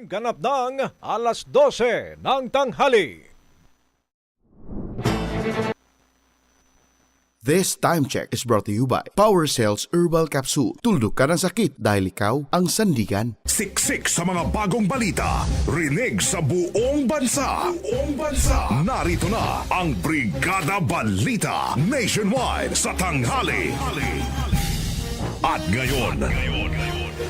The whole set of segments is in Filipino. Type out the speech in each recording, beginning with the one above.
Time ganap ng alas 12 ng tanghali. This time check is brought to you by Power Cells Herbal Capsule. Tuldok ka ng sakit dahil ikaw ang sandigan. Siksik sa mga bagong balita. Rinig sa buong bansa. Buong bansa. Narito na ang Brigada Balita Nationwide sa tanghali. At ngayon,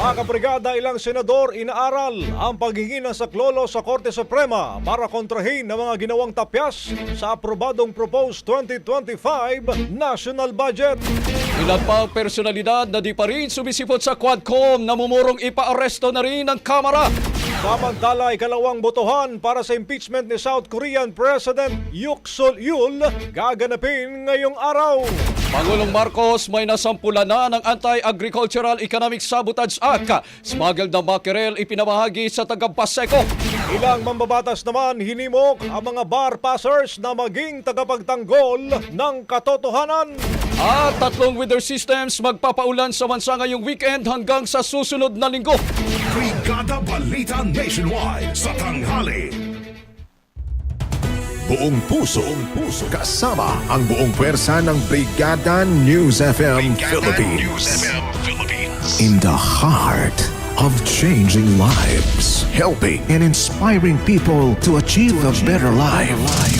Mga kabrigada, ilang senador inaaral ang paghingi ng saklolo sa Korte Suprema para kontrahin ang mga ginawang tapyas sa aprobadong proposed 2025 national budget. Ilan pang personalidad na di pa rin sumisipot sa Quadcom na mumurong ipa-aresto na rin ng Kamara. Samantala, ikalawang botohan para sa impeachment ni South Korean President Yook Suk-yeol gaganapin ngayong araw. Pangulong Marcos may nasampula na ng Anti-Agricultural Economic Sabotage Act. Smuggled na mackerel ipinamahagi sa taga Paseco. Ilang mambabatas naman hinimok ang mga bar passers na maging tagapagtanggol ng katotohanan. At tatlong weather systems magpapaulan sa bansa ngayong weekend hanggang sa susunod na linggo. Brigada Balita Nationwide sa tanghali. Buong puso, buong puso, kasama ang buong pwersa ng Brigada News FM Philippines. In the heart of changing lives, helping and inspiring people to achieve a better life.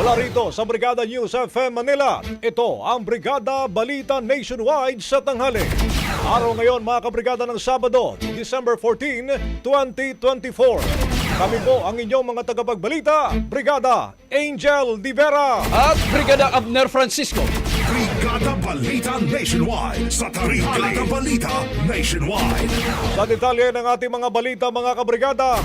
Mula rito sa Brigada News FM Manila, ito ang Brigada Balita Nationwide sa tanghali. Araw ngayon mga kabrigada ng Sabado, December 14, 2024. Kami po ang inyong mga tagapagbalita, Brigada Angel Divera. At Brigada Abner Francisco. Balita Nationwide sa. Brigada Balita Nationwide. Sa detalye ng ating mga balita mga kabrigada,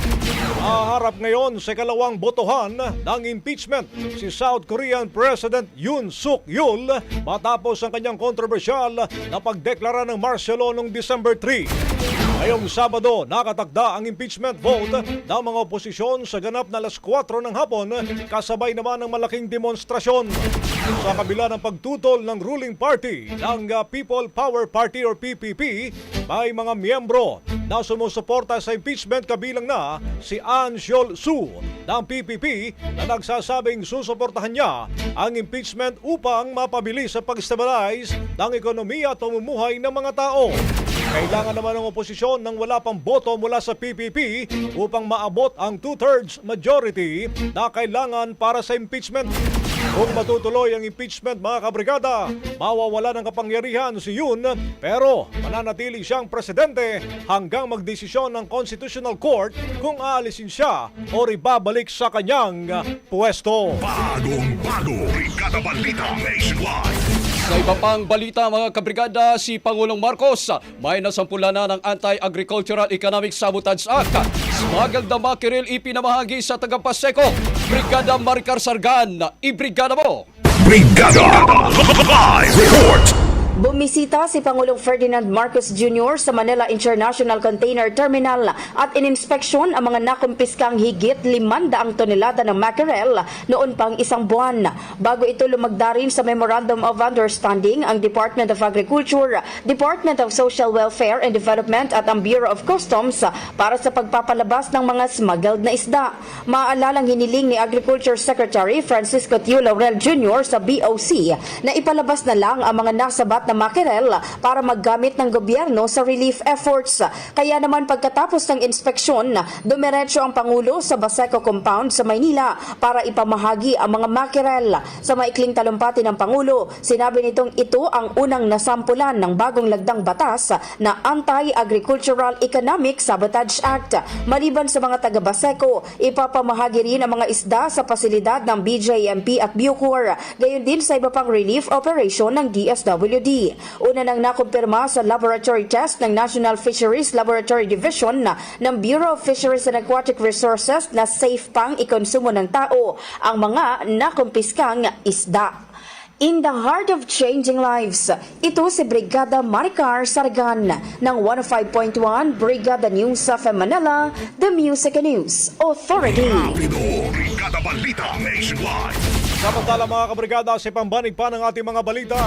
Haharap ngayon sa kalawang botohan ng impeachment si South Korean President Yoon Suk Yeol matapos ang kanyang kontrobersyal na pagdeklara ng martial law noong December 3. Ngayong Sabado, nakatakda ang impeachment vote ng mga oposisyon sa ganap na alas 4 ng hapon kasabay naman ng malaking demonstrasyon. Sa kabila ng pagtutol ng ruling party ng uh, People Power Party or PPP, may mga miyembro na sumusuporta sa impeachment kabilang na si An Seol Soo ng PPP na nagsasabing susuportahan niya ang impeachment upang mapabilis sa pag-stabilize ng ekonomiya at pamumuhay ng mga tao. Kailangan naman ng oposisyon ng wala pang boto mula sa PPP upang maabot ang two-thirds majority na kailangan para sa impeachment. Kung matutuloy ang impeachment mga kabrigada, mawawala ng kapangyarihan si Yun pero mananatili siyang presidente hanggang magdesisyon ng Constitutional Court kung aalisin siya o ibabalik sa kanyang pwesto. Bagong bago, Brigada Balita Nationwide. Sa iba pang balita mga kabrigada, si Pangulong Marcos may nasampula na ng Anti-Agricultural Economic Sabotage Act. Smuggled na makiril ipinamahagi sa tagapaseko. Brigada Maricar Sargan, ibrigada mo! Brigada Live Report. Bumisita si Pangulong Ferdinand Marcos Jr. sa Manila International Container Terminal at ininspeksyon ang mga nakumpiskang higit 500 tonelada ng mackerel noon pang isang buwan. Bago ito lumagda rin sa Memorandum of Understanding ang Department of Agriculture, Department of Social Welfare and Development at ang Bureau of Customs para sa pagpapalabas ng mga smuggled na isda. Maalalang hiniling ni Agriculture Secretary Francisco Tio Laurel Jr. sa BOC na ipalabas na lang ang mga nasabat na mackerel para maggamit ng gobyerno sa relief efforts. Kaya naman pagkatapos ng inspeksyon, dumiretso ang Pangulo sa Baseco Compound sa Maynila para ipamahagi ang mga mackerel. Sa maikling talumpati ng Pangulo, sinabi nitong ito ang unang nasampulan ng bagong lagdang batas na Anti-Agricultural Economic Sabotage Act. Maliban sa mga taga Baseco, ipapamahagi rin ang mga isda sa pasilidad ng BJMP at Bucor, gayon din sa iba pang relief operation ng DSWD. Una nang nakumpirma sa laboratory test ng National Fisheries Laboratory Division na ng Bureau of Fisheries and Aquatic Resources na safe pang ikonsumo ng tao ang mga nakumpiskang isda. In the heart of changing lives, ito si Brigada Maricar Sargan ng 105.1 Brigada News of Manila, The Music and News Authority. Brigada Balita Nationwide. Samantala mga kabrigada, sa pambanig pa ng ating mga balita,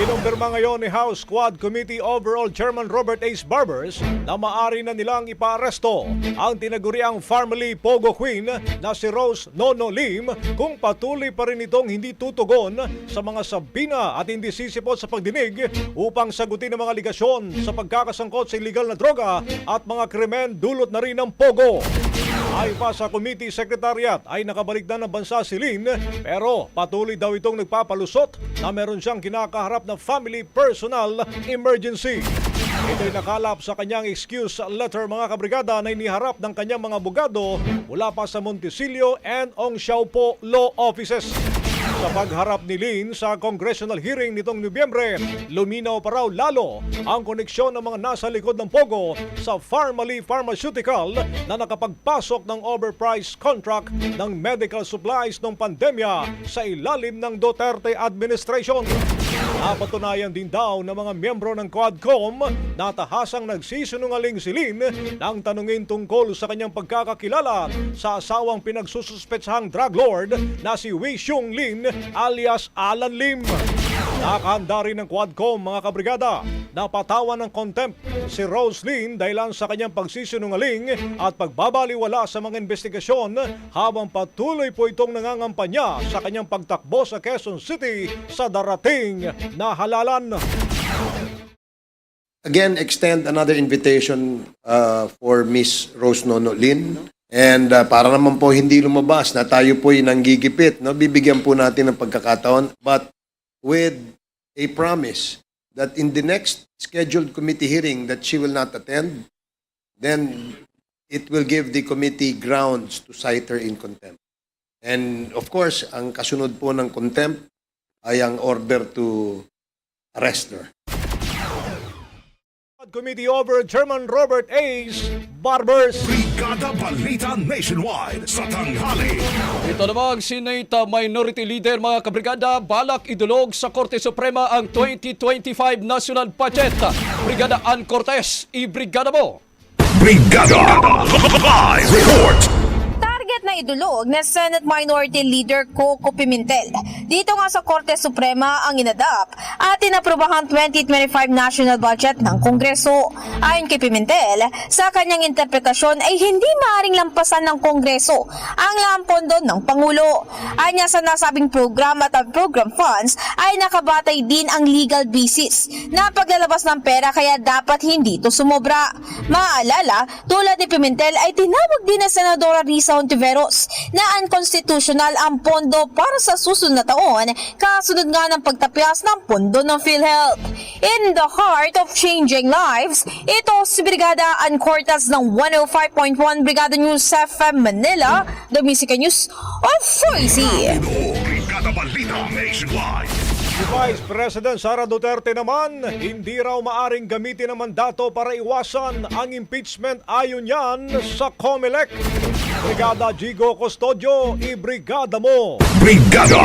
kinumpirma ngayon ni House Squad Committee Overall Chairman Robert Ace Barbers na maari na nilang ipaaresto ang tinaguriang family Pogo Queen na si Rose Nono Lim kung patuloy pa rin itong hindi tutugon sa mga sabina at hindi sisipot sa pagdinig upang sagutin ang mga ligasyon sa pagkakasangkot sa illegal na droga at mga krimen dulot na rin ng Pogo. Ay pa sa committee secretariat ay nakabalik na ng bansa si Lin pero patuloy daw itong nagpapalusot na meron siyang kinakaharap na family personal emergency. Ito'y nakalap sa kanyang excuse letter mga kabrigada na iniharap ng kanyang mga abogado mula pa sa Montesilio and Ong Xiaopo Law Offices. Sa pagharap ni Lin sa congressional hearing nitong Nobyembre, luminaw pa raw lalo ang koneksyon ng mga nasa likod ng Pogo sa Pharmaly Pharmaceutical na nakapagpasok ng overpriced contract ng medical supplies ng pandemya sa ilalim ng Duterte administration. Napatunayan din daw ng mga miyembro ng Quadcom na tahasang nagsisinungaling si Lin nang tanungin tungkol sa kanyang pagkakakilala sa asawang pinagsususpetsahang drug lord na si Wei Xiong Lin alias Alan Lim. Nakahanda rin ng Quadcom mga kabrigada na patawan ng contempt si Rose Lin dahilan sa kanyang pagsisinungaling at pagbabaliwala sa mga investigasyon habang patuloy po itong nangangampanya sa kanyang pagtakbo sa Quezon City sa darating na halalan. again extend another invitation uh, for Miss Rose Nono Lin. And uh, para naman po hindi lumabas na tayo po'y nanggigipit, no? bibigyan po natin ng pagkakataon. But with a promise that in the next scheduled committee hearing that she will not attend, then it will give the committee grounds to cite her in contempt. And of course, ang kasunod po ng contempt ay ang order to arrest her. Committee over Chairman Robert Ace Barbers. Brigada Balita Nationwide sa tanghali. Ito namang Senate Minority Leader mga kabrigada balak idulog sa Korte Suprema ang 2025 National Budget. Brigada Ann Cortez, i-brigada mo! Brigada Live Report. Target na idulog na Senate Minority Leader Coco Pimentel. Dito nga sa Korte Suprema ang inadap at inaprubahan 2025 national budget ng Kongreso. Ayon kay Pimentel, sa kanyang interpretasyon ay hindi maaring lampasan ng Kongreso ang lampondo ng Pangulo. Anya sa nasabing program at ang program funds ay nakabatay din ang legal basis na paglalabas ng pera kaya dapat hindi ito sumobra. Maaalala, tulad ni Pimentel ay tinawag din na Senadora Risa Ontiveros na unconstitutional ang pondo para sa susunod na taon kasunod nga ng pagtapyas ng pondo ng PhilHealth. In the heart of changing lives, ito si Brigada Ancortas ng 105.1 Brigada News FM Manila, Music News Authority. Brigada Balita Nationwide. Si Vice President Sara Duterte naman, hindi raw maaring gamitin ang mandato para iwasan ang impeachment ayon yan sa COMELEC. Brigada Gigo Custodio, i-brigada mo! Brigada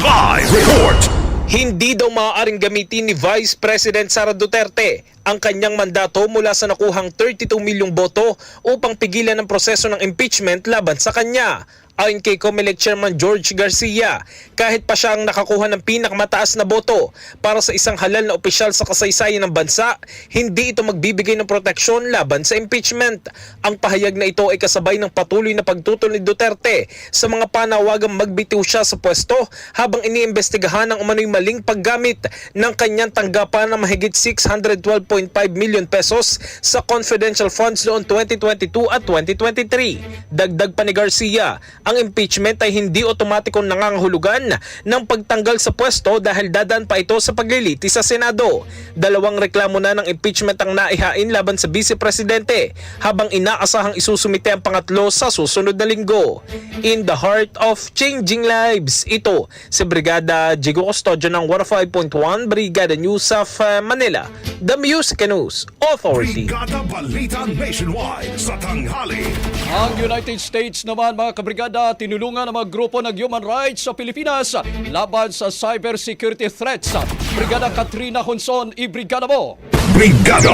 Live Report. Hindi daw maaaring gamitin ni Vice President Sara Duterte ang kanyang mandato mula sa nakuhang 32 milyong boto upang pigilan ang proseso ng impeachment laban sa kanya. Ayon kay COMELEC Chairman George Garcia, kahit pa siya ang nakakuha ng pinakamataas na boto para sa isang halal na opisyal sa kasaysayan ng bansa, hindi ito magbibigay ng proteksyon laban sa impeachment. Ang pahayag na ito ay kasabay ng patuloy na pagtutol ni Duterte sa mga panawagang magbitiw siya sa pwesto habang iniimbestigahan ang umano'y maling paggamit ng kanyang tanggapan ng mahigit 612.5 million pesos sa confidential funds noong 2022 at 2023. Dagdag pa ni Garcia, ang impeachment ay hindi otomatikong nangangahulugan ng pagtanggal sa pwesto dahil dadaan pa ito sa pagliliti sa Senado. Dalawang reklamo na ng impeachment ang naihain laban sa Vice Presidente habang inaasahang isusumite ang pangatlo sa susunod na linggo. In the heart of changing lives, ito si Brigada Jigo Custodio ng 105.1 Brigada News of uh, Manila, The Music News Authority. Brigada Balita Nationwide sa tanghali. Ang United States naman mga kabrigada tinulungan ang mga grupo ng human rights sa Pilipinas laban sa cybersecurity threats. Brigada Katrina Honson, i-brigada mo! Brigada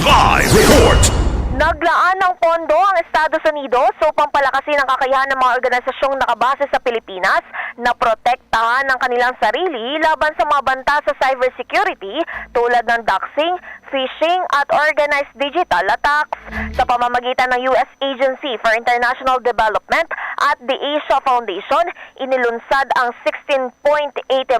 Live Report. Naglaan ng pondo ang Estados Unidos upang palakasin ang kakayahan ng mga organisasyong nakabase sa Pilipinas na protektahan ang kanilang sarili laban sa mga banta sa cybersecurity tulad ng doxing, phishing at organized digital attacks. Sa pamamagitan ng U.S. Agency for International Development at the Asia Foundation, inilunsad ang 16.8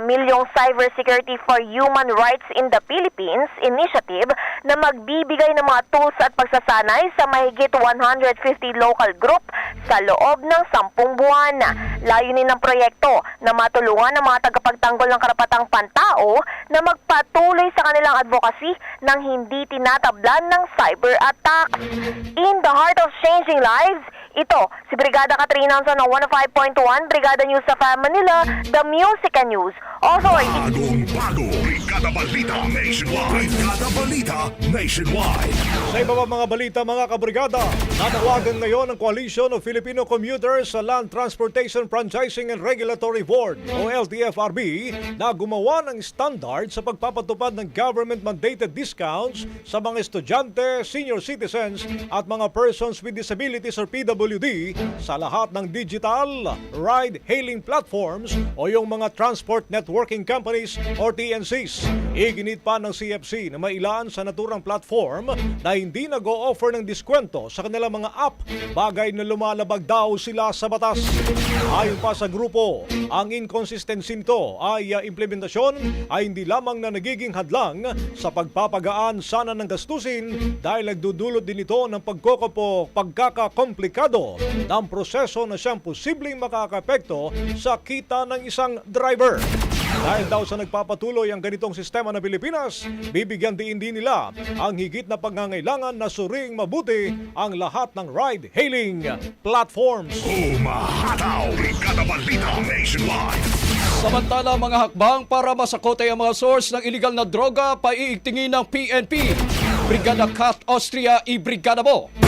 milyong Cybersecurity for Human Rights in the Philippines initiative na magbibigay ng mga tools at pagsasanay sa mahigit 150 local group sa loob ng 10 buwan. Layunin ng proyekto na matulungan ang mga tagapagtanggol ng karapatang pantao na magpatuloy sa kanilang advocacy nang hindi tinatablan ng cyber attacks. In the heart of changing lives, ito si Brigada Katrina ng 105.1 Brigada News sa Manila, The Music and News Authority. Bagong bago. Brigada Balita Nationwide. Brigada Balita Nationwide. Sa iba pa mga balita mga kabrigada, nanawagan ngayon ang Coalition of Filipino Commuters sa Land Transportation Franchising and Regulatory Board o LTFRB na gumawa ng standard sa pagpapatupad ng government-mandated discounts sa mga estudyante, senior citizens at mga persons with disabilities or PWD sa lahat ng digital ride-hailing platforms o yung mga transport networking companies or TNCs. Iginit pa ng CFC na mailaan sa naturang platform na hindi nag-o-offer ng diskwento sa kanilang mga app bagay na lumalabag daw sila sa batas. Ayon pa sa grupo, ang inconsistency nito ay uh, implementasyon ay hindi lamang na nagiging hadlang sa pagpapagaan sana ng gastusin dahil nagdudulot din ito ng pagkokopo pagkakakomplikado ng proseso na siyang posibleng makakapekto sa kita ng isang driver. Dahil daw sa nagpapatuloy ang ganitong sistema ng Pilipinas, bibigyan din din nila ang higit na pangangailangan na suring mabuti ang lahat ng ride-hailing platforms. Umahataw. Brigada Balita Nationwide. Samantala mga hakbang para masakote ang mga source ng illegal na droga paiigtingin ng PNP. Brigada Cat Austria, i-brigada mo!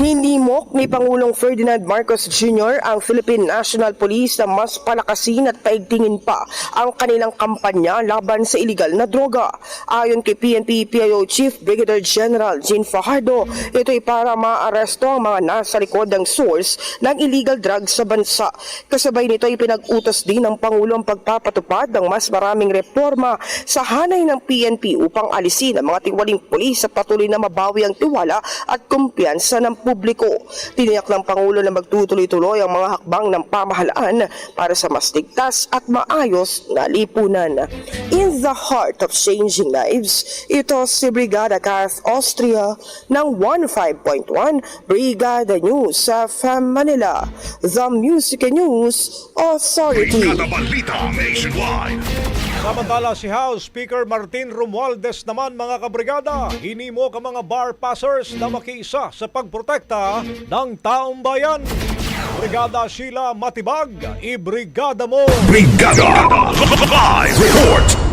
Hinimok ni Pangulong Ferdinand Marcos Jr. ang Philippine National Police na mas palakasin at paigtingin pa ang kanilang kampanya laban sa iligal na droga. Ayon kay PNP PIO Chief Brigadier General Jean Fajardo, ito'y para maaresto ang mga nasa likod ng source ng illegal drugs sa bansa. Kasabay nito ay pinag-utos din ng Pangulo ang pagpapatupad ng mas maraming reforma sa hanay ng PNP upang alisin ang mga tiwaling pulis sa patuloy na mabawi ang tiwala at kumpiyansa ng publiko. Tiniyak ng Pangulo na magtutuloy-tuloy ang mga hakbang ng pamahalaan para sa mas ligtas at maayos na lipunan. In the heart of changing lives, ito si Brigada Kath Austria ng 15.1 Brigada News sa Manila, The Music News Authority. Brigada Balita Nationwide Samantala si House Speaker Martin Romualdez naman mga kabrigada, hinimo ka mga bar passers na makiisa sa pagprotekta ng taong bayan. Brigada Sheila Matibag, ibrigada mo! Brigada Live Report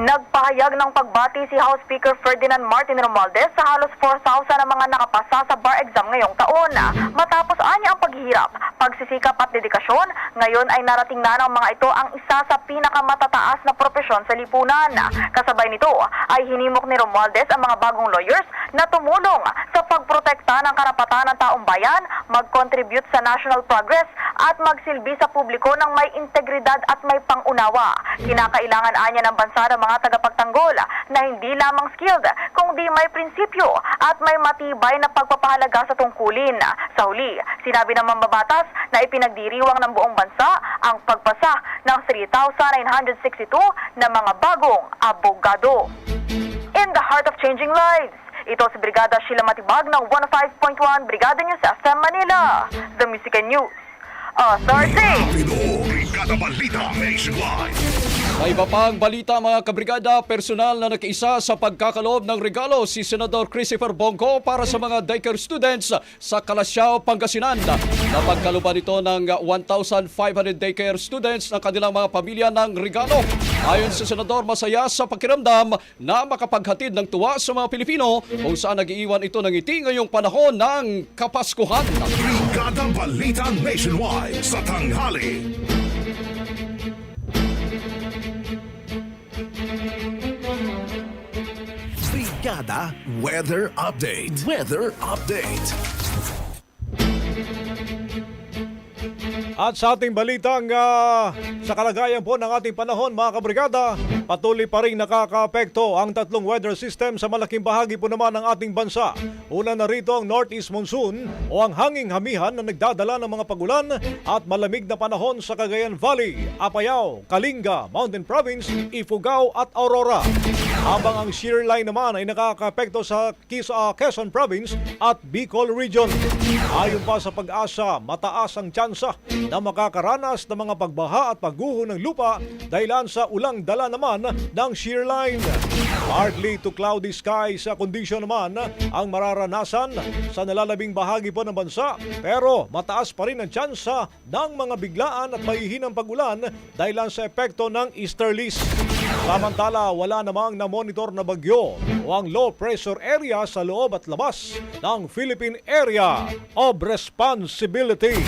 Nagpahayag ng pagbati si House Speaker Ferdinand Martin Romualdez sa halos 4,000 na mga nakapasa sa bar exam ngayong taon. Matapos anya ang paghihirap, pagsisikap at dedikasyon, ngayon ay narating na ng mga ito ang isa sa pinakamatataas na propesyon sa lipunan. Kasabay nito ay hinimok ni Romualdez ang mga bagong lawyers na tumulong sa pagprotekta ng karapatan ng taong bayan, mag-contribute sa national progress at magsilbi sa publiko ng may integridad at may pangunawa. Kinakailangan anya ng bansa ng mga tagapagtanggol na hindi lamang skilled, kundi may prinsipyo at may matibay na pagpapahalaga sa tungkulin. Sa huli, sinabi ng mambabatas na ipinagdiriwang ng buong bansa ang pagpasa ng 3,962 na mga bagong abogado. In the heart of changing lives, ito si Brigada Sheila Matibag ng 105.1 Brigada News FM Manila, The Music and News Authority. Rapido Brigada Balita Sa iba pang balita mga kabrigada, personal na nakiisa sa pagkakaloob ng regalo si Senador Christopher Bongo para sa mga daycare students sa Kalasyaw, Pangasinan. Napagkaluban ito ng 1,500 daycare students ng kanilang mga pamilya ng regalo. Ayon sa Senador, masaya sa pakiramdam na makapaghatid ng tuwa sa mga Pilipino kung saan nag-iiwan ito ng ngiti ngayong panahon ng Kapaskuhan. Brigada Balita Nationwide sa tanghali. Brigada Weather Update. Weather Update At sa ating balitang ah, sa kalagayan po ng ating panahon mga kabrigada, patuloy pa rin nakakaapekto ang tatlong weather system sa malaking bahagi po naman ng ating bansa. Una na rito ang Northeast Monsoon o ang hanging hamihan na nagdadala ng mga pagulan at malamig na panahon sa Cagayan Valley, Apayao, Kalinga, Mountain Province, Ifugao at Aurora. Habang ang shear line naman ay nakakaapekto sa ah, Quezon Province at Bicol Region. Ayon pa sa pag-asa, mataas ang tsansa na makakaranas ng mga pagbaha at pagguho ng lupa dahilan sa ulang dala naman ng shear line. Partly to cloudy sky sa kondisyon naman ang mararanasan sa nalalabing bahagi po ng bansa pero mataas pa rin ang tsansa ng mga biglaan at mahihinang pagulan dahilan sa epekto ng easterlies. Samantala, wala namang na-monitor na bagyo o ang low pressure area sa loob at labas ng Philippine Area of Responsibility.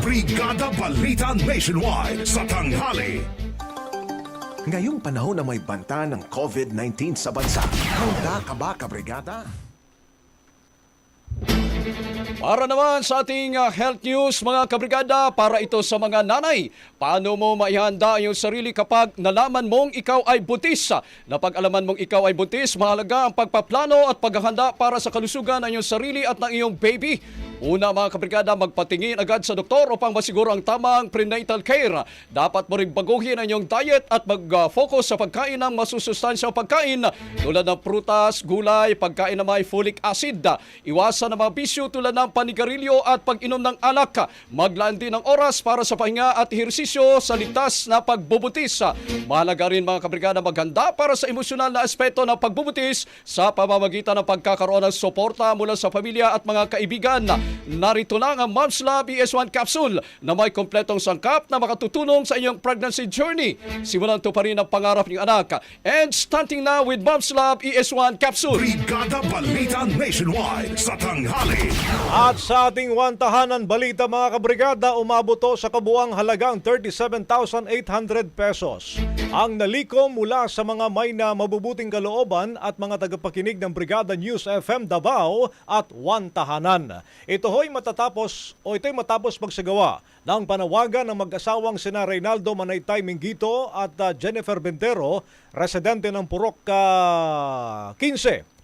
Brigada Balita Nationwide sa tanghali Ngayong panahon na may banta ng COVID-19 sa bansa, handa ka ba, kabrigada? Para naman sa ating uh, health news mga kabrigada, para ito sa mga nanay. Paano mo maihanda ang sarili kapag nalaman mong ikaw ay buntis? Napag alaman mong ikaw ay buntis, mahalaga ang pagpaplano at paghahanda para sa kalusugan ng iyong sarili at ng iyong baby. Una mga kabrigada, magpatingin agad sa doktor upang masiguro ang tamang prenatal care. Dapat mo rin baguhin ang iyong diet at mag-focus sa pagkain ng masusustansyang pagkain tulad ng prutas, gulay, pagkain na may folic acid. Iwasan ang mga bisyo tulad ng panigarilyo at pag-inom ng alak. Maglaan din ng oras para sa pahinga at ehersisyo sa ligtas na pagbubutis. Mahalaga rin mga kabrigada maghanda para sa emosyonal na aspeto ng pagbubutis sa pamamagitan ng pagkakaroon ng suporta mula sa pamilya at mga kaibigan. narito na ang Mom's Lab ES1 capsule na may kompletong sangkap na makatutulong sa inyong pregnancy journey. Simulan to pa rin ang pangarap ng anak. And starting na with Mom's Lab ES1 capsule. Brigada Balita Nationwide sa tanghali. At sa ating wantahanan balita mga kabrigada, umabot sa kabuang halagang 37,800 pesos. Ang nalikom mula sa mga may na mabubuting kalooban at mga tagapakinig ng Brigada News FM Davao at wantahanan. Ito ho'y matatapos o ito'y matapos magsagawa ng panawagan ng mag-asawang sina Reynaldo Manaytay Mingito at uh, Jennifer Bentero, residente ng Purok uh, 15,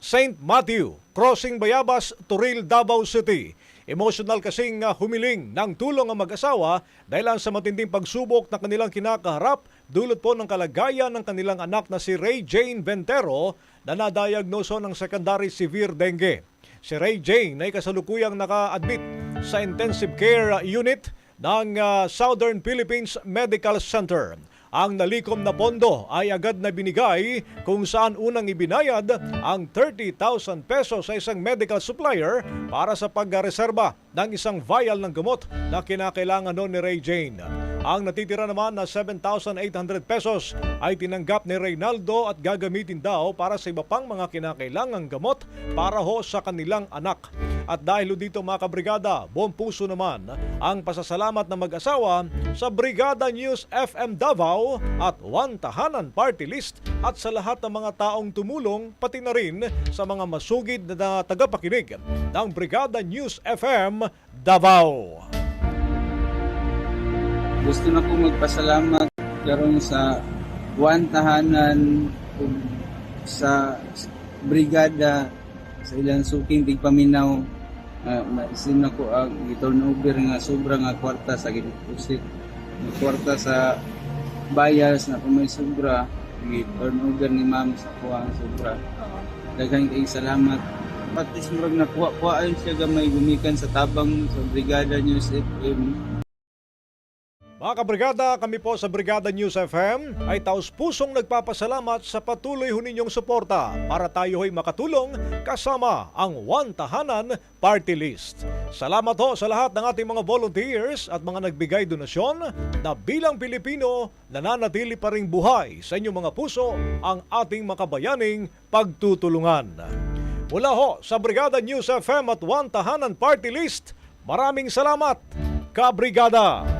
St. Matthew, Crossing Bayabas, Turil, Davao City. Emotional kasing uh, humiling ng tulong ang mag-asawa dahil sa matinding pagsubok na kanilang kinakaharap dulot po ng kalagayan ng kanilang anak na si Ray Jane Ventero na nadayagnoso ng secondary severe dengue. Si Ray Jane ay kasalukuyang naka-admit sa intensive care unit ng uh, Southern Philippines Medical Center. Ang nalikom na pondo ay agad na binigay kung saan unang ibinayad ang 30,000 pesos sa isang medical supplier para sa pagreserba ng isang vial ng gamot na kinakailangan noon ni Ray Jane. Ang natitira naman na 7,800 pesos ay tinanggap ni Reynaldo at gagamitin daw para sa iba pang mga kinakailangang gamot para ho sa kanilang anak. At dahil dito mga kabrigada, buong puso naman ang pasasalamat ng mag-asawa sa Brigada News FM Davao at One Tahanan Party List at sa lahat ng mga taong tumulong pati na rin sa mga masugid na tagapakinig ng Brigada News FM Davao. Gusto na ko magpasalamat karon sa Juan Tahanan sa brigada sa ilang suking tigpaminaw. Uh, maisin na ang turnover nga sobra nga kwarta sa gideposit nga kwarta sa bayas na kung may sobra turnover ni ma'am sa kuha ang sobra. Daghang kay salamat. Pati murag nakuha kuha ayon siya gamay gumikan sa tabang sa brigada news FM Mga kabrigada, kami po sa Brigada News FM ay taos pusong nagpapasalamat sa patuloy ho ninyong suporta para tayo ho'y makatulong kasama ang One Tahanan Party List. Salamat ho sa lahat ng ating mga volunteers at mga nagbigay donasyon na bilang Pilipino nananatili pa ring buhay sa inyong mga puso ang ating makabayaning pagtutulungan. Mula ho sa Brigada News FM at One Tahanan Party List, maraming salamat, kabrigada!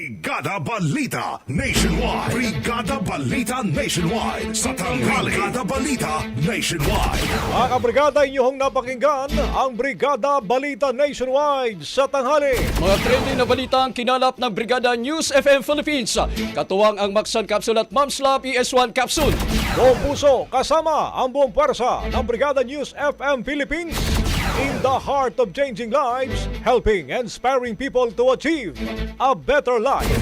Brigada Balita Nationwide. Brigada Balita Nationwide. Sa tanghali. Brigada Balita Nationwide. Mga kabrigada, inyong napakinggan ang Brigada Balita Nationwide sa tanghali. Mga trending na balita ang kinalap ng Brigada News FM Philippines. Katuwang ang Maxan Capsule at Mom's Lab ES1 Capsule. Buong puso kasama ang buong pwersa ng Brigada News FM Philippines in the heart of changing lives, helping and inspiring people to achieve a better life.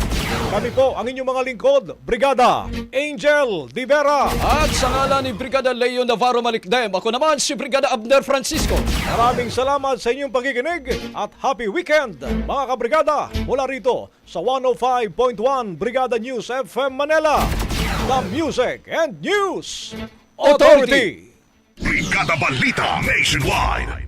Kami po ang inyong mga lingkod, Brigada Angel Divera. At sa ngalan ni Brigada Leo Navarro Malikdem, ako naman si Brigada Abner Francisco. Maraming salamat sa inyong pakikinig at happy weekend, mga kabrigada, mula rito sa 105.1 Brigada News FM Manila, the Music and News Authority. Brigada Balita Nationwide.